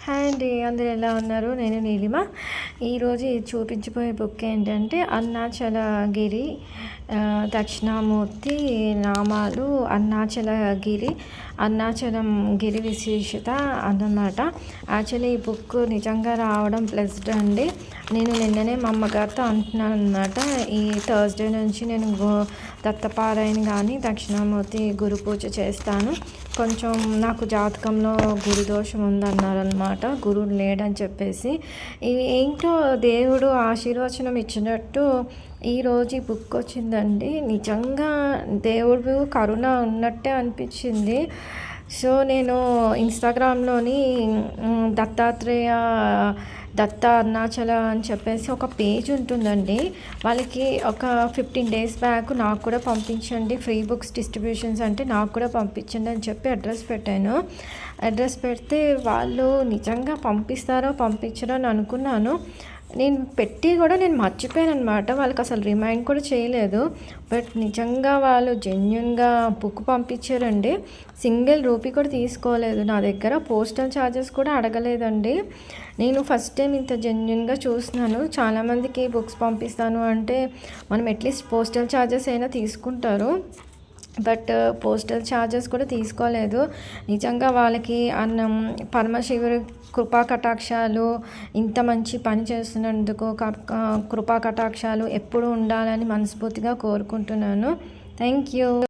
Hi అండి అందరు ఎలా ఉన్నారు? నేను నీలిమ. ఈరోజు చూపించిపోయే బుక్ ఏంటంటే అరుణాచలగిరి దక్షిణామూర్తి నామాలు అరుణాచలగిరి అరుణాచలం గిరి విశేషత అన్నమాట. యాక్చువల్లీ ఈ బుక్ నిజంగా రావడం ప్లస్డ్ అండి. నేను నిన్ననే మా అమ్మగారితో అంటున్నాను అనమాట ఈ థర్స్డే నుంచి నేను దత్తపారాయణ కానీ దక్షిణామూర్తి గురు పూజ చేస్తాను. కొంచెం నాకు జాతకంలో గురుదోషం ఉందన్నారనమాట గురుడు లేడని చెప్పేసి. ఏంటో దేవుడు ఆశీర్వచనం ఇచ్చినట్టు ఈరోజు ఈ బుక్ వచ్చిందండి. నిజంగా దేవుడు కరుణ ఉన్నట్టే అనిపించింది. సో నేను ఇన్స్టాగ్రామ్లోని దత్తాత్రేయ దత్త అరుణాచల అని చెప్పేసి ఒక పేజ్ ఉంటుందండి. వాళ్ళకి ఒక ఫిఫ్టీన్ డేస్ బ్యాక్ నాకు కూడా పంపించండి. ఫ్రీ బుక్స్ డిస్ట్రిబ్యూషన్స్ అంటే నాకు కూడా పంపించండి అని చెప్పి అడ్రస్ పెట్టాను. అడ్రస్ పెడితే వాళ్ళు నిజంగా పంపిస్తారో పంపించరో అని అనుకున్నాను. నేను పెట్టి కూడా నేను మర్చిపోయాను అనమాట వాళ్ళకి అసలు రిమైండ్ కూడా చేయలేదు. బట్ నిజంగా వాళ్ళు జెన్యున్గా బుక్ పంపించారండి. సింగిల్ రూపీ కూడా తీసుకోలేదు. నా దగ్గర పోస్టల్ ఛార్జెస్ కూడా అడగలేదండి. నేను ఫస్ట్ టైం ఇంత జెన్యున్గా చూస్తున్నాను. చాలామందికి బుక్స్ పంపిస్తాను అంటే మనం అట్లీస్ట్ పోస్టల్ ఛార్జెస్ అయినా తీసుకుంటారు. బట్ uh, పోస్టల్ ఛార్జెస్ కూడా తీసుకోలేదు. నిజంగా వాళ్ళకి అన్నం పరమశివుడి కృపా కటాక్షాలు ఇంత మంచి పని చేస్తున్నందుకు కృపా కటాక్షాలు ఎప్పుడు ఉండాలని మనస్ఫూర్తిగా కోరుకుంటున్నాను. Thank you